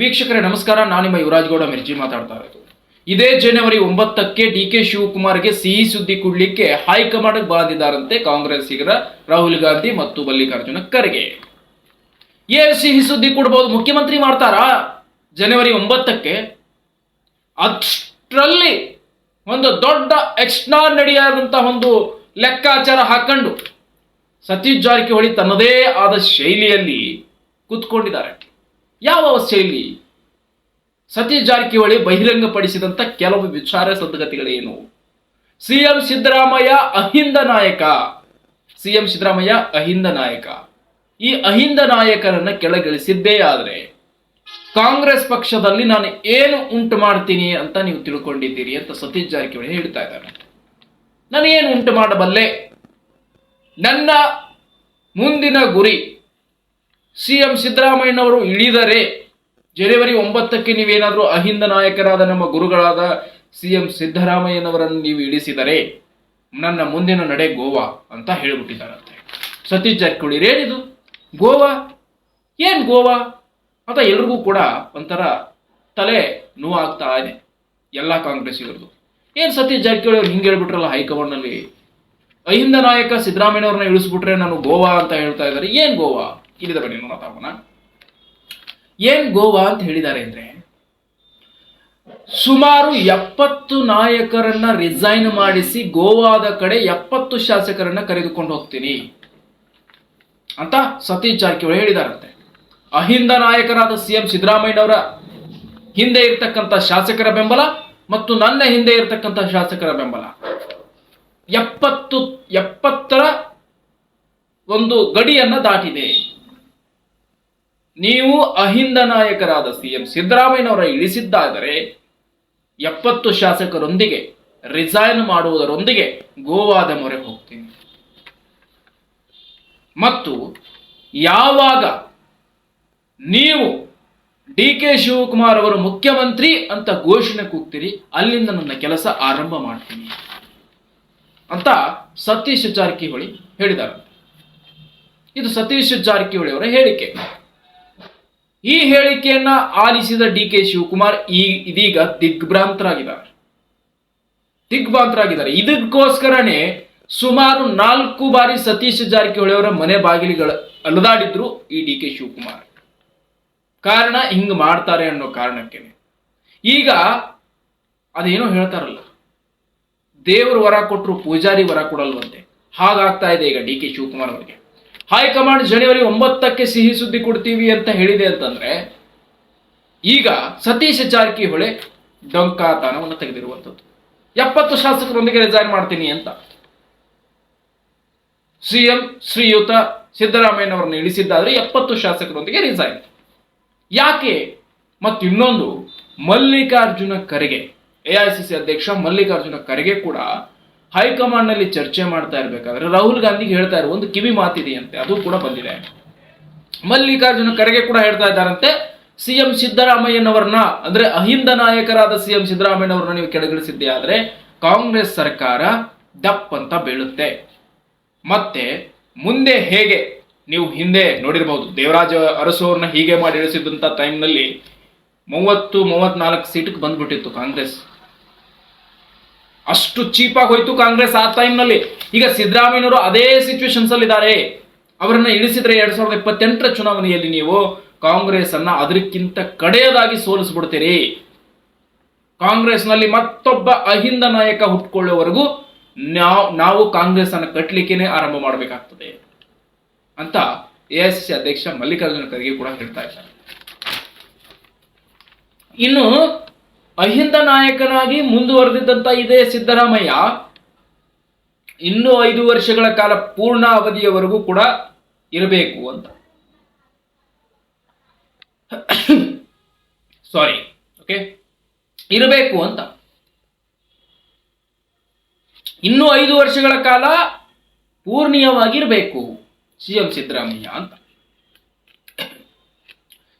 ವೀಕ್ಷಕರೇ, ನಮಸ್ಕಾರ. ನಾನು ನಿಮ್ಮ ಯುವರಾಜ್ ಗೌಡ ಮಿರ್ಜಿ ಮಾತಾಡ್ತಾ ಇರೋದು. ಇದೇ ಜನವರಿ ಒಂಬತ್ತಕ್ಕೆ ಡಿ ಕೆ ಶಿವಕುಮಾರ್ಗೆ ಸಿಹಿ ಸುದ್ದಿ ಕೊಡ್ಲಿಕ್ಕೆ ಹೈಕಮಾಂಡ್ ಕಾಂಗ್ರೆಸ್ ಕಾಂಗ್ರೆಸ್ಸಿಗರ ರಾಹುಲ್ ಗಾಂಧಿ ಮತ್ತು ಮಲ್ಲಿಕಾರ್ಜುನ ಖರ್ಗೆ. ಏನ್ ಸಿಹಿ ಸುದ್ದಿ ಕೊಡ್ಬೋದು. ಮುಖ್ಯಮಂತ್ರಿ ಮಾಡ್ತಾರಾ? ಜನವರಿ ಒಂಬತ್ತಕ್ಕೆ. ಅಷ್ಟರಲ್ಲಿ ಒಂದು ದೊಡ್ಡ ಎಕ್ಸ್ಟ್ರಾರ್ನಡಿ ಆದಂತಹ ಒಂದು ಲೆಕ್ಕಾಚಾರ ಹಾಕೊಂಡು ಸತೀಶ್ ಜಾರಕಿಹೊಳಿ ತನ್ನದೇ ಆದ ಶೈಲಿಯಲ್ಲಿ ಕೂತ್ಕೊಂಡಿದ್ದಾರೆ. ಯಾವ ಅವಸ್ಥೆಯಲ್ಲಿ ಸತೀಶ್ ಜಾರಕಿಹೊಳಿ ಬಹಿರಂಗಪಡಿಸಿದಂಥ ಕೆಲವು ವಿಚಾರ ಸಂಗತಿಗಳೇನು? ಸಿಎಂ ಸಿದ್ದರಾಮಯ್ಯ ಅಹಿಂದ ನಾಯಕ. ಸಿಎಂ ಸಿದ್ದರಾಮಯ್ಯ ಅಹಿಂದ ನಾಯಕ. ಈ ಅಹಿಂದ ನಾಯಕರನ್ನ ಕೆಳಗಿಳಿಸಿದ್ದೇ ಆದ್ರೆ ಕಾಂಗ್ರೆಸ್ ಪಕ್ಷದಲ್ಲಿ ನಾನು ಏನು ಉಂಟು ಮಾಡ್ತೀನಿ ಅಂತ ನೀವು ತಿಳ್ಕೊಂಡಿದ್ದೀರಿ ಅಂತ ಸತೀಶ್ ಜಾರಕಿಹೊಳಿ ಹೇಳ್ತಾ ಇದ್ದಾರೆ ನಾನು ಏನು ಉಂಟು ಮಾಡಬಲ್ಲೆ? ನನ್ನ ಮುಂದಿನ ಗುರಿ ಸಿ ಎಂ ಸಿದ್ದರಾಮಯ್ಯನವರು ಇಳಿದರೆ ಜನವರಿ ಒಂಬತ್ತಕ್ಕೆ ನೀವೇನಾದರೂ ಅಹಿಂದ ನಾಯಕರಾದ ನಮ್ಮ ಗುರುಗಳಾದ ಸಿ ಎಂ ಸಿದ್ದರಾಮಯ್ಯನವರನ್ನು ನೀವು ಇಳಿಸಿದರೆ ನನ್ನ ಮುಂದಿನ ನಡೆ ಗೋವಾ ಅಂತ ಹೇಳಿಬಿಟ್ಟಿದ್ದಾರಂತೆ. ಸತೀಶ್ ಜಾರಕಿಹೊಳಿ ಏನಿದು? ಗೋವಾ? ಏನ್ ಗೋವಾ? ಅಂತ ಎಲ್ರಿಗೂ ಕೂಡ ಒಂಥರ ತಲೆ ನೋವಾಗ್ತಾ ಇದೆ, ಎಲ್ಲ ಕಾಂಗ್ರೆಸ್ಸಿಗರದು ಏನ್ ಸತೀಶ್ ಜಾರಕಿಹೊಳಿ ಅವ್ರು ಹಿಂಗೆ ಹೇಳ್ಬಿಟ್ರಲ್ಲ ಹೈಕಮಾಂಡ್ನಲ್ಲಿ? ಅಹಿಂದ ನಾಯಕ ಸಿದ್ದರಾಮಯ್ಯನವ್ರನ್ನ ಇಳಿಸ್ಬಿಟ್ರೆ ನಾನು ಗೋವಾ ಅಂತ ಹೇಳ್ತಾ ಇದ್ದಾರೆ, ಏನ್ ಗೋವಾ? ಇಲ್ಲಿದೆ ಬನ್ನಿ ನೋಡೋಣ ಏನ್ ಗೋವಾ ಅಂತ ಹೇಳಿದ್ದಾರೆ ಅಂದ್ರೆ ಸುಮಾರು ಎಪ್ಪತ್ತು ನಾಯಕರನ್ನ ರಿಸೈನ್ ಮಾಡಿಸಿ ಗೋವಾದ ಕಡೆ ಎಪ್ಪತ್ತು ಶಾಸಕರನ್ನ ಕರೆದುಕೊಂಡು ಹೋಗ್ತೀನಿ ಅಂತ ಸತೀಶ್ ಜಾರಕಿಹೊಳಿ ಹೇಳಿದಾರಂತೆ. ಅಹಿಂದ ನಾಯಕರಾದ ಸಿಎಂ ಸಿದ್ದರಾಮಯ್ಯನವರ ಹಿಂದೆ ಇರ್ತಕ್ಕಂಥ ಶಾಸಕರ ಬೆಂಬಲ ಮತ್ತು ನನ್ನ ಹಿಂದೆ ಇರ್ತಕ್ಕಂಥ ಶಾಸಕರ ಬೆಂಬಲ. ಎಪ್ಪತ್ತು, ಎಪ್ಪತ್ತರ ಒಂದು ಗಡಿಯನ್ನ ದಾಟಿದೆ. ನೀವು ಅಹಿಂದ ನಾಯಕರಾದ ಸಿಎಂ ಸಿದ್ದರಾಮಯ್ಯನವರ ಇಳಿಸಿದ್ದಾದರೆ ಎಪ್ಪತ್ತು ಶಾಸಕರೊಂದಿಗೆ ರಿಸೈನ್ ಮಾಡುವುದರೊಂದಿಗೆ ಗೋವಾದ ಮೊರೆ ಹೋಗ್ತೀನಿ. ಮತ್ತು ಯಾವಾಗ ನೀವು ಡಿ ಕೆ ಶಿವಕುಮಾರ್ ಅವರು ಮುಖ್ಯಮಂತ್ರಿ ಅಂತ ಘೋಷಣೆ ಕೂಗ್ತೀರಿ, ಅಲ್ಲಿಂದ ನನ್ನ ಕೆಲಸ ಆರಂಭ ಮಾಡ್ತೀನಿ. ಅಂತ ಸತೀಶ್ ಜಾರಕಿಹೊಳಿ ಹೇಳಿದ್ದಾರೆ ಇದು ಸತೀಶ್ ಜಾರಕಿಹೊಳಿ ಅವರ ಹೇಳಿಕೆ. ಈ ಹೇಳಿಕೆಯನ್ನ ಆಲಿಸಿದ ಡಿ ಕೆ ಶಿವಕುಮಾರ್ ಈ ಇದೀಗ ದಿಗ್ಭ್ರಾಂತರಾಗಿದ್ದಾರೆ. ದಿಗ್ಭ್ರಾಂತರಾಗಿದ್ದಾರೆ. ಇದಕ್ಕೋಸ್ಕರನೇ ಸುಮಾರು ನಾಲ್ಕು ಬಾರಿ ಸತೀಶ್ ಜಾರಕಿಹೊಳಿ ಅವರ ಮನೆ ಬಾಗಿಲಿಗಳ ಅಲದಾಡಿದ್ರು ಈ ಡಿ ಕೆ ಶಿವಕುಮಾರ್. ಕಾರಣ ಹಿಂಗ್ ಮಾಡ್ತಾರೆ ಅನ್ನೋ ಕಾರಣಕ್ಕೆ ಈಗ ಅದೇನೋ ಹೇಳ್ತಾರಲ್ಲ, ದೇವರು ವರ ಕೊಟ್ಟರು ಪೂಜಾರಿ ವರ ಕೊಡಲ್ವಂತೆ. ಹಾಗಾಗ್ತಾ ಇದೆ ಈಗ ಡಿ ಕೆ ಶಿವಕುಮಾರ್ ಅವರಿಗೆ. ಹೈಕಮಾಂಡ್ ಜನವರಿ ಒಂಬತ್ತಕ್ಕೆ ಸಿಹಿ ಸುದ್ದಿ ಕೊಡ್ತೀವಿ ಅಂತ ಹೇಳಿದೆ ಅಂತಂದ್ರೆ, ಈಗ ಸತೀಶ್ ಜಾರಕಿಹೊಳಿ ಡೊಂಕಾತನವನ್ನು ತೆಗೆದಿರುವಂಥದ್ದು. ಎಪ್ಪತ್ತು ಶಾಸಕರೊಂದಿಗೆ ರಿಸೈನ್ ಮಾಡ್ತೀನಿ ಅಂತ. ಸಿಎಂ ಶ್ರೀಯುತ ಸಿದ್ದರಾಮಯ್ಯನವರನ್ನು ಇಳಿಸಿದ್ದಾದ್ರೆ ಎಪ್ಪತ್ತು ಶಾಸಕರೊಂದಿಗೆ ರಿಸೈನ್ ಯಾಕೆ? ಮತ್ತು ಇನ್ನೊಂದು, ಮಲ್ಲಿಕಾರ್ಜುನ ಖರ್ಗೆ ಎಐಸಿಸಿ ಅಧ್ಯಕ್ಷ ಮಲ್ಲಿಕಾರ್ಜುನ ಖರ್ಗೆ ಕೂಡ ಹೈಕಮಾಂಡ್ನಲ್ಲಿ ಚರ್ಚೆ ಮಾಡ್ತಾ ಇರಬೇಕಾದ್ರೆ ರಾಹುಲ್ ಗಾಂಧಿಗೆ ಹೇಳ್ತಾ ಇರೋ ಒಂದು ಕಿವಿ ಮಾತಿದೆಯಂತೆ, ಅದು ಕೂಡ ಬಂದಿದೆ. ಮಲ್ಲಿಕಾರ್ಜುನ ಖರ್ಗೆ ಕೂಡ ಹೇಳ್ತಾ ಇದ್ದಾರಂತೆ ಸಿಎಂ ಸಿದ್ದರಾಮಯ್ಯನವರನ್ನ, ಅಂದ್ರೆ ಅಹಿಂದ ನಾಯಕರಾದ ಸಿಎಂ ಸಿದ್ದರಾಮಯ್ಯನವರನ್ನ ನೀವು ಕೆಳಗಿಳಿಸಿದ್ದೆ, ಆದರೆ ಕಾಂಗ್ರೆಸ್ ಸರ್ಕಾರ ದಪ್ಪ ಅಂತ ಬೀಳುತ್ತೆ. ಮತ್ತೆ ಮುಂದೆ ಹೇಗೆ ನೀವು ಹಿಂದೆ ನೋಡಿರಬಹುದು ದೇವರಾಜ ಅರಸು ಅವ್ರನ್ನ ಹೀಗೆ ಮಾಡಿ ಇಳಿಸಿದಂತ ಟೈಮ್ನಲ್ಲಿ ಮೂವತ್ತು, ಮೂವತ್ನಾಲ್ಕು ಸೀಟಿಗೆ ಬಂದ್ಬಿಟ್ಟಿತ್ತು ಕಾಂಗ್ರೆಸ್. ಅಷ್ಟು ಚೀಪಾಗಿ ಹೋಯ್ತು ಕಾಂಗ್ರೆಸ್ ಆ ಟೈಮ್ನಲ್ಲಿ ಈಗ ಸಿದ್ದರಾಮಯ್ಯನವರು ಅದೇ ಸಿಚುವೇಶನ್ಸ್ ಅಲ್ಲಿ ಇದ್ದಾರೆ. ಅವರನ್ನ ಇಳಿಸಿದ್ರೆ ಎರಡ್ ಸಾವಿರದ ಇಪ್ಪತ್ತೆಂಟರ ಚುನಾವಣೆಯಲ್ಲಿ ನೀವು ಕಾಂಗ್ರೆಸ್ ಅನ್ನ ಅದಕ್ಕಿಂತ ಕಡೆಯದಾಗಿ ಸೋಲಿಸ್ಬಿಡ್ತೀರಿ. ಕಾಂಗ್ರೆಸ್ನಲ್ಲಿ ಮತ್ತೊಬ್ಬ ಅಹಿಂದ ನಾಯಕ ಹುಟ್ಕೊಳ್ಳೋವರೆಗೂ ನಾವು ನಾವು ಕಾಂಗ್ರೆಸ್ ಅನ್ನ ಕಟ್ಟಲಿಕ್ಕೆ ಆರಂಭ ಮಾಡಬೇಕಾಗ್ತದೆ. ಅಂತ ಎಐಸಿಸಿ ಅಧ್ಯಕ್ಷ ಮಲ್ಲಿಕಾರ್ಜುನ ಖರ್ಗೆ ಕೂಡ ಹೇಳ್ತಾ ಇದ್ದಾರೆ. ಇನ್ನು ಅಹಿಂದ ನಾಯಕನಾಗಿ ಮುಂದುವರೆದಿದ್ದಂತ ಇದೆ ಸಿದ್ದರಾಮಯ್ಯ ಇನ್ನೂ ಐದು ವರ್ಷಗಳ ಕಾಲ ಪೂರ್ಣ ಅವಧಿಯವರೆಗೂ ಕೂಡ ಇರಬೇಕು ಅಂತ. ಸಾರಿ ಓಕೆ ಇರಬೇಕು ಅಂತ. ಇನ್ನೂ ಐದು ವರ್ಷಗಳ ಕಾಲ ಪೂರ್ಣೀಯವಾಗಿರಬೇಕು ಸಿ ಎಂ ಸಿದ್ದರಾಮಯ್ಯ ಅಂತ.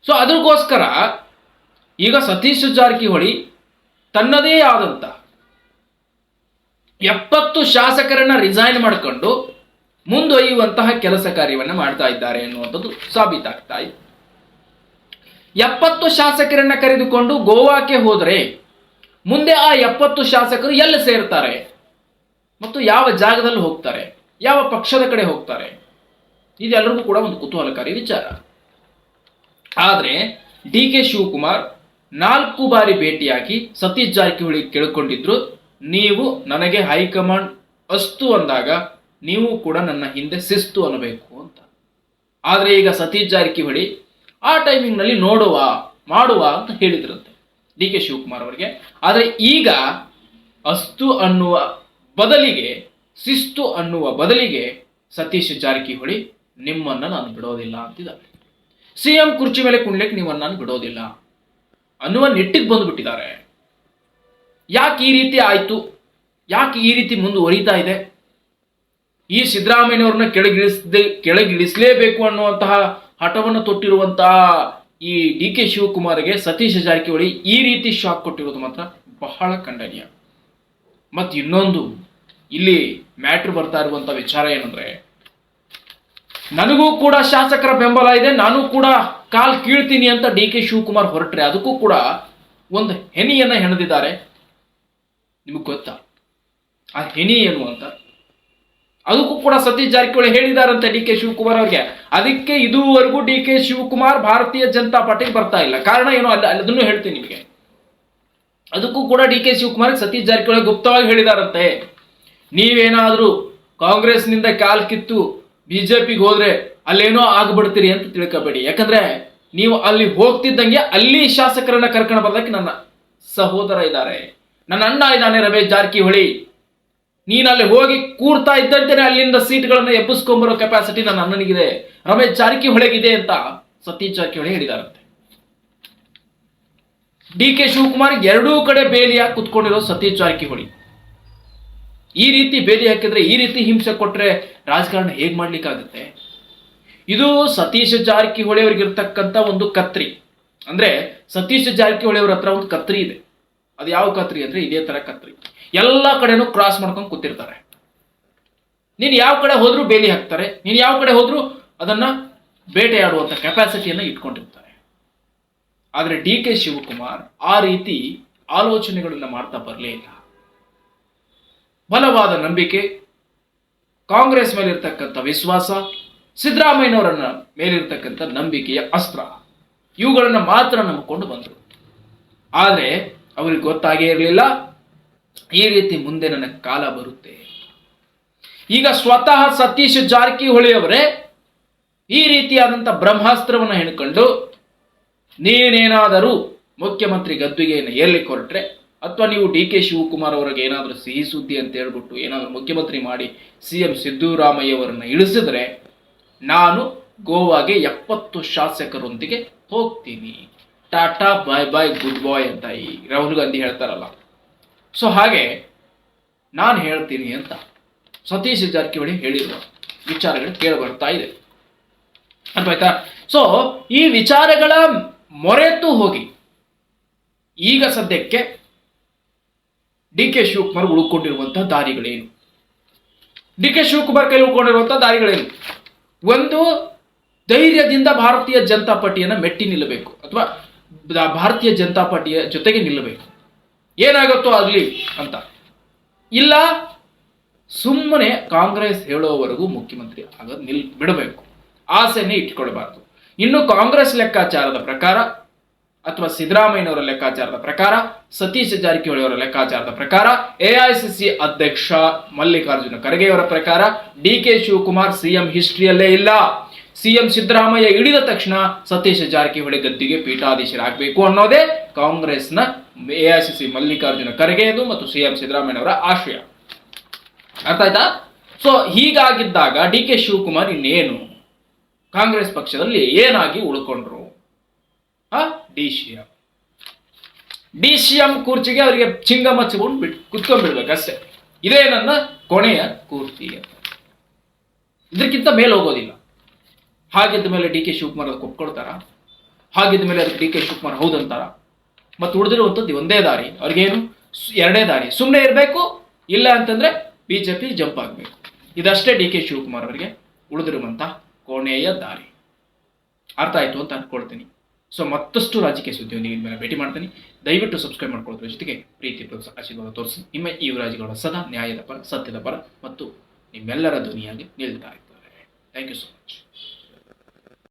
ಸೊ ಅದಕ್ಕೋಸ್ಕರ ಈಗ ಸತೀಶ್ ಜಾರಕಿಹೊಳಿ ತನ್ನದೇ ಆದಂತ ಎಪ್ಪತ್ತು ಶಾಸಕರನ್ನ ರಿಸೈನ್ ಮಾಡಿಕೊಂಡು ಮುಂದೊಯ್ಯುವಂತಹ ಕೆಲಸ ಕಾರ್ಯವನ್ನು ಮಾಡ್ತಾ ಇದ್ದಾರೆ ಎನ್ನುವಂಥದ್ದು ಸಾಬೀತಾಗ್ತಾ ಇದೆ. ಎಪ್ಪತ್ತು ಶಾಸಕರನ್ನ ಕರೆದುಕೊಂಡು ಗೋವಾಕ್ಕೆ ಹೋದರೆ ಮುಂದೆ ಆ ಎಪ್ಪತ್ತು ಶಾಸಕರು ಎಲ್ಲಿ ಸೇರ್ತಾರೆ? ಮತ್ತು ಯಾವ ಜಾಗದಲ್ಲಿ ಹೋಗ್ತಾರೆ? ಯಾವ ಪಕ್ಷದ ಕಡೆ ಹೋಗ್ತಾರೆ? ಇದೆಲ್ಲರಿಗೂ ಕೂಡ ಒಂದು ಕುತೂಹಲಕಾರಿ ವಿಚಾರ. ಆದರೆ ಡಿ ಕೆ ಶಿವಕುಮಾರ್ ನಾಲ್ಕು ಬಾರಿ ಭೇಟಿಯಾಗಿ ಸತೀಶ್ ಜಾರಕಿಹೊಳಿ ಕೇಳಿಕೊಂಡಿದ್ರು, ನೀವು ನನಗೆ ಹೈಕಮಾಂಡ್ ಅಸ್ತು ಅಂದಾಗ ನೀವು ಕೂಡ ನನ್ನ ಹಿಂದೆ ಶಿಸ್ತು ಅನ್ನಬೇಕು ಅಂತ. ಆದರೆ ಈಗ ಸತೀಶ್ ಜಾರಕಿಹೊಳಿ ಆ ಟೈಮಿಂಗ್ನಲ್ಲಿ ನೋಡುವ, ಮಾಡುವ ಅಂತ ಹೇಳಿದ್ರಂತೆ ಡಿ ಕೆ ಶಿವಕುಮಾರ್ ಅವರಿಗೆ. ಆದರೆ ಈಗ ಅಸ್ತು ಅನ್ನುವ ಬದಲಿಗೆ ಶಿಸ್ತು ಅನ್ನುವ ಬದಲಿಗೆ ಸತೀಶ್ ಜಾರಕಿಹೊಳಿ ನಿಮ್ಮನ್ನ ನಾನು ಬಿಡೋದಿಲ್ಲ ಅಂತಿದ್ದಾರೆ. ಸಿಎಂ ಕುರ್ಚಿ ಮೇಲೆ ಕುಣ್ಲಿಕ್ಕೆ ನಿಮ್ಮನ್ನ ನಾನು ಬಿಡೋದಿಲ್ಲ. ಅನ್ನುವ ನಿಟ್ಟಿಗೆ ಬಂದುಬಿಟ್ಟಿದ್ದಾರೆ. ಯಾಕೆ ಈ ರೀತಿ ಆಯಿತು? ಯಾಕೆ ಈ ರೀತಿ ಮುಂದುವರಿತಾ ಇದೆ? ಈ ಸಿದ್ದರಾಮಯ್ಯವ್ರನ್ನ ಕೆಳಗಿಳಿಸದೆ, ಕೆಳಗಿಳಿಸಲೇಬೇಕು ಅನ್ನುವಂತಹ ಹಠವನ್ನು ತೊಟ್ಟಿರುವಂತಹ ಈ ಡಿ ಕೆ ಶಿವಕುಮಾರ್ಗೆ ಸತೀಶ್ ಜಾರಕಿಹೊಳಿ ಈ ರೀತಿ ಶಾಕ್ ಕೊಟ್ಟಿರೋದು ಮಾತ್ರ ಬಹಳ ಖಂಡನೀಯ. ಮತ್ತು ಇನ್ನೊಂದು, ಇಲ್ಲಿ ಮ್ಯಾಟ್ರ್ ಬರ್ತಾ ಇರುವಂತ ವಿಚಾರ ಏನಂದ್ರೆ, ನನಗೂ ಕೂಡ ಶಾಸಕರ ಬೆಂಬಲ ಇದೆ, ನಾನು ಕೂಡ ಕಾಲ್ ಕೀಳ್ತೀನಿ ಅಂತ ಡಿ ಕೆ ಶಿವಕುಮಾರ್ ಹೊರಟ್ರೆ ಅದಕ್ಕೂ ಕೂಡ ಒಂದು ಹೆನಿಯನ್ನು ಹೆಣದಿದ್ದಾರೆ. ನಿಮಗೆ ಗೊತ್ತಾ? ಆ ಹೆನಿ ಏನು ಅಂತ? ಅದಕ್ಕೂ ಕೂಡ ಸತೀಶ್ ಜಾರಕಿಹೊಳಿ ಹೇಳಿದಾರಂತೆ ಡಿ ಕೆ ಶಿವಕುಮಾರ್ ಅವ್ರಿಗೆ. ಅದಕ್ಕೆ ಇದುವರೆಗೂ ಡಿ ಕೆ ಶಿವಕುಮಾರ್ ಭಾರತೀಯ ಜನತಾ ಪಾರ್ಟಿಗೆ ಬರ್ತಾ ಇಲ್ಲ. ಕಾರಣ ಏನು? ಅಲ್ಲ ಅದನ್ನು ಹೇಳ್ತೀನಿ ನಿಮಗೆ. ಅದಕ್ಕೂ ಕೂಡ ಡಿ ಕೆ ಶಿವಕುಮಾರ್ ಸತೀಶ್ ಜಾರಕಿಹೊಳಿ ಗುಪ್ತವಾಗಿ ಹೇಳಿದಾರಂತೆ. ನೀವೇನಾದರೂ ಕಾಂಗ್ರೆಸ್ನಿಂದ ಕಾಲ್ ಕಿತ್ತು ಬಿಜೆಪಿಗೆ ಹೋದ್ರೆ ಅಲ್ಲೇನೋ ಆಗ್ಬಿಡ್ತೀರಿ ಅಂತ ತಿಳ್ಕೊಬೇಡಿ. ಯಾಕಂದ್ರೆ ನೀವು ಅಲ್ಲಿ ಹೋಗ್ತಿದ್ದಂಗೆ ಅಲ್ಲಿ ಶಾಸಕರನ್ನ ಕರ್ಕೊಂಡು ಬರ್ದಕ್ಕೆ ನನ್ನ ಸಹೋದರ ಇದ್ದಾರೆ. ನನ್ನ ಅಣ್ಣ ಇದ್ದಾನೆ ರಮೇಶ್ ಜಾರಕಿಹೊಳಿ. ನೀನು ಅಲ್ಲಿ ಹೋಗಿ ಕೂರ್ತಾ ಇದ್ದಂತೆ ಅಲ್ಲಿಂದ ಸೀಟ್ಗಳನ್ನ ಎಬ್ಬಿಸ್ಕೊಂಬರೋ ಕೆಪಾಸಿಟಿ ನನ್ನ ಅಣ್ಣನಿಗಿದೆ. ರಮೇಶ್ ಜಾರಕಿಹೊಳಿಗಿದೆ ಅಂತ ಸತೀಶ್ ಜಾರಕಿಹೊಳಿ ಹೇಳಿದಾರಂತೆ. ಡಿ ಕೆ ಶಿವಕುಮಾರ್ ಎರಡೂ ಕಡೆ ಬೇಲಿಯಾಗಿ ಕುತ್ಕೊಂಡಿರೋ ಸತೀಶ್ ಜಾರಕಿಹೊಳಿ. ಈ ರೀತಿ ಬೇಲಿ ಹಾಕಿದ್ರೆ ಈ ರೀತಿ ಹಿಂಸೆ ಕೊಟ್ರೆ ರಾಜಕಾರಣ ಹೇಗ್ ಮಾಡ್ಲಿಕ್ಕಾಗುತ್ತೆ? ಇದು ಸತೀಶ ಜಾರಕಿಹೊಳಿ ಅವ್ರಿಗಿರ್ತಕ್ಕಂಥ ಒಂದು ಕತ್ರಿ. ಅಂದ್ರೆ ಸತೀಶ ಜಾರಕಿಹೊಳಿ ಅವ್ರ ಹತ್ರ ಒಂದು ಕತ್ರಿ ಇದೆ. ಅದು ಯಾವ ಕತ್ರಿ ಅಂದ್ರೆ ಇದೇ ತರ ಕತ್ರಿ. ಎಲ್ಲ ಕಡೆನೂ ಕ್ರಾಸ್ ಮಾಡ್ಕೊಂಡು ಕೂತಿರ್ತಾರೆ. ನೀನು ಯಾವ ಕಡೆ ಹೋದ್ರೂ ಬೇಲಿ ಹಾಕ್ತಾರೆ. ನೀನು ಯಾವ ಕಡೆ ಹೋದ್ರೂ ಅದನ್ನ ಬೇಟೆಯಾಡುವಂತ ಕೆಪಾಸಿಟಿಯನ್ನು ಇಟ್ಕೊಂಡಿರ್ತಾರೆ. ಆದ್ರೆ ಡಿ ಕೆ ಶಿವಕುಮಾರ್ ಆ ರೀತಿ ಆಲೋಚನೆಗಳನ್ನ ಮಾಡ್ತಾ ಬರಲೇ ಇಲ್ಲ. ಬಲವಾದ ನಂಬಿಕೆ, ಕಾಂಗ್ರೆಸ್ ಮೇಲಿರ್ತಕ್ಕಂಥ ವಿಶ್ವಾಸ, ಸಿದ್ದರಾಮಯ್ಯನವರನ್ನ ಮೇಲಿರ್ತಕ್ಕಂಥ ನಂಬಿಕೆಯ ಅಸ್ತ್ರ, ಇವುಗಳನ್ನು ಮಾತ್ರ ನಂಬಿಕೊಂಡು ಬಂದರು. ಆದರೆ ಅವರಿಗೆ ಗೊತ್ತಾಗೇ ಇರಲಿಲ್ಲ, ಈ ರೀತಿ ಮುಂದೆ ನನ್ನ ಕಾಲ ಬರುತ್ತೆ. ಈಗ ಸ್ವತಃ ಸತೀಶ್ ಜಾರಕಿಹೊಳಿ ಅವರೇ ಈ ರೀತಿಯಾದಂಥ ಬ್ರಹ್ಮಾಸ್ತ್ರವನ್ನು ಹಿಡ್ಕೊಂಡು ನೀನೇನಾದರೂ ಮುಖ್ಯಮಂತ್ರಿ ಗದ್ದುಗೆಯನ್ನು ಏರ್ಲಿಕ್ಕೆ ಹೊರಟ್ರೆ ಅಥವಾ ನೀವು ಡಿ ಕೆ ಶಿವಕುಮಾರ್ ಅವರಿಗೆ ಏನಾದರೂ ಸಿಹಿ ಸುದ್ದಿ ಅಂತ ಹೇಳ್ಬಿಟ್ಟು ಏನಾದರೂ ಮುಖ್ಯಮಂತ್ರಿ ಮಾಡಿ ಸಿ ಎಂ ಸಿದ್ದರಾಮಯ್ಯವರನ್ನು ಇಳಿಸಿದ್ರೆ ನಾನು ಗೋವಾಗೆ ಎಪ್ಪತ್ತು ಶಾಸಕರೊಂದಿಗೆ ಹೋಗ್ತೀನಿ. ಟಾಟಾ, ಬಾಯ್ ಬಾಯ್, ಗುಡ್ ಬಾಯ್ ಅಂತ ಈ ರಾಹುಲ್ ಗಾಂಧಿ ಹೇಳ್ತಾರಲ್ಲ. ಸೊ ಹಾಗೆ ನಾನು ಹೇಳ್ತೀನಿ ಅಂತ ಸತೀಶ್ ಜಾರಕಿಹೊಳಿ ಹೇಳಿರುವ ವಿಚಾರಗಳು ಕೇಳಿ ಬರ್ತಾ ಇದೆ. ಅರ್ಥಾಯ್ತಾ ಸೊ ಈ ವಿಚಾರಗಳ ಮೊರೆತು ಹೋಗಿ ಈಗ ಸದ್ಯಕ್ಕೆ ಡಿ ಕೆ ಶಿವಕುಮಾರ್ ಉಳ್ಕೊಂಡಿರುವಂತಹ ದಾರಿಗಳೇನು? ಡಿ ಕೆ ಶಿವಕುಮಾರ್ ಕೈಲಿ ಉಳ್ಕೊಂಡಿರುವಂತಹ ದಾರಿಗಳೇನು? ಒಂದು, ಧೈರ್ಯದಿಂದ ಭಾರತೀಯ ಜನತಾ ಪಾರ್ಟಿಯನ್ನು ಮೆಟ್ಟಿ ನಿಲ್ಲಬೇಕು, ಅಥವಾ ಭಾರತೀಯ ಜನತಾ ಪಾರ್ಟಿಯ ಜೊತೆಗೆ ನಿಲ್ಲಬೇಕು. ಏನಾಗುತ್ತೋ ಆಗಲಿ ಅಂತ. ಇಲ್ಲ, ಸುಮ್ಮನೆ ಕಾಂಗ್ರೆಸ್ ಹೇಳೋವರೆಗೂ ಮುಖ್ಯಮಂತ್ರಿ ಆಗೋದು ನಿಲ್, ಬಿಡಬೇಕು. ಆಸೆನೇ ಇಟ್ಕೊಳ್ಬಾರ್ದು. ಇನ್ನು ಕಾಂಗ್ರೆಸ್ ಲೆಕ್ಕಾಚಾರದ ಪ್ರಕಾರ ಅಥವಾ ಸಿದ್ದರಾಮಯ್ಯನವರ ಲೆಕ್ಕಾಚಾರದ ಪ್ರಕಾರ, ಸತೀಶ್ ಜಾರಕಿಹೊಳಿ ಅವರ ಲೆಕ್ಕಾಚಾರದ ಪ್ರಕಾರ ಎಐಸಿಸಿ ಅಧ್ಯಕ್ಷ ಮಲ್ಲಿಕಾರ್ಜುನ ಖರ್ಗೆಯವರ ಪ್ರಕಾರ, ಡಿ ಕೆ ಶಿವಕುಮಾರ್ ಸಿಎಂ ಹಿಸ್ಟ್ರಿಯಲ್ಲೇ ಇಲ್ಲ. ಸಿಎಂ ಸಿದ್ದರಾಮಯ್ಯ ಇಳಿದ ತಕ್ಷಣ ಸತೀಶ್ ಜಾರಕಿಹೊಳಿ ಗದ್ದಿಗೆ ಪೀಠಾಧೀಶರಾಗಬೇಕು ಅನ್ನೋದೇ ಕಾಂಗ್ರೆಸ್ನ ಎಐಸಿಸಿ ಮಲ್ಲಿಕಾರ್ಜುನ ಖರ್ಗೆಯದು ಮತ್ತು ಸಿಎಂ ಸಿದ್ದರಾಮಯ್ಯನವರ ಆಶಯ. ಅರ್ಥ ಆಯ್ತಾ? ಸೊ ಹೀಗಾಗಿದ್ದಾಗ ಡಿ ಕೆ ಶಿವಕುಮಾರ್ ಇನ್ನೇನು? ಕಾಂಗ್ರೆಸ್ ಪಕ್ಷದಲ್ಲಿ ಏನಾಗಿ ಉಳ್ಕೊಂಡ್ರು? D C M D C M ಕೂರ್ಚಿಗೆ ಅವರಿಗೆ ಚಿಂಗ ಮಚ್ಚಿಕೊಂಡು ಬಿಟ್ ಕುತ್ಕೊಂಡ್ಬಿಡ್ಬೇಕಷ್ಟೇ ಇದೇ ನನ್ನ ಕೊನೆಯ ಕೂರ್ತಿ ಅಂತ ಇದಕ್ಕಿಂತ ಮೇಲೆ ಹೋಗೋದಿಲ್ಲ ಹಾಗಿದ್ದ ಮೇಲೆ ಡಿ ಕೆ ಶಿವಕುಮಾರ್ ಅದಕ್ಕೆ ಒಪ್ಕೊಳ್ತಾರ ಹಾಗಿದ್ದ ಮೇಲೆ ಅದಕ್ಕೆ ಡಿ ಕೆ ಶಿವಕುಮಾರ್ ಹೌದಂತಾರ ಮತ್ತು ಉಳಿದಿರುವಂಥದ್ದು ಒಂದೇ ದಾರಿ ಅವ್ರಿಗೇನು ಎರಡೇ ದಾರಿ ಸುಮ್ಮನೆ ಇರಬೇಕು ಇಲ್ಲ ಅಂತಂದ್ರೆ ಬಿಜೆಪಿ ಜಂಪ್ ಆಗಬೇಕು ಇದಷ್ಟೇ ಡಿ ಕೆ ಶಿವಕುಮಾರ್ ಅವರಿಗೆ ಉಳಿದಿರುವಂಥ ಕೊನೆಯ ದಾರಿ ಅರ್ಥ ಆಯ್ತು ಅಂತ ಅನ್ಕೊಳ್ತೀನಿ ಸೊ ಮತ್ತಷ್ಟು ರಾಜಕೀಯ ಸುದ್ದಿಯೊಂದಿಗೆ ಮೇಲೆ ಭೇಟಿ ಮಾಡ್ತೀನಿ. ದಯವಿಟ್ಟು ಸಬ್ಸ್ಕ್ರೈಬ್ ಮಾಡ್ಕೊಳ್ಳೋದ್ರ ಜೊತೆಗೆ ಪ್ರೀತಿ ಪ್ರೋತ್ಸಾಹ ಆಶೀರ್ವಾದ ತೋರಿಸಿ. ನಿಮ್ಮ ಈ ರಾಜ್ಯಗಳ ಸದಾ ನ್ಯಾಯದ ಪರ, ಸತ್ಯದ ಪರ ಮತ್ತು ನಿಮ್ಮೆಲ್ಲರ ಧ್ವನಿಯಾಗಿ ನಿಲ್ತಾ ಇದ್ದಾರೆ. Thank you so much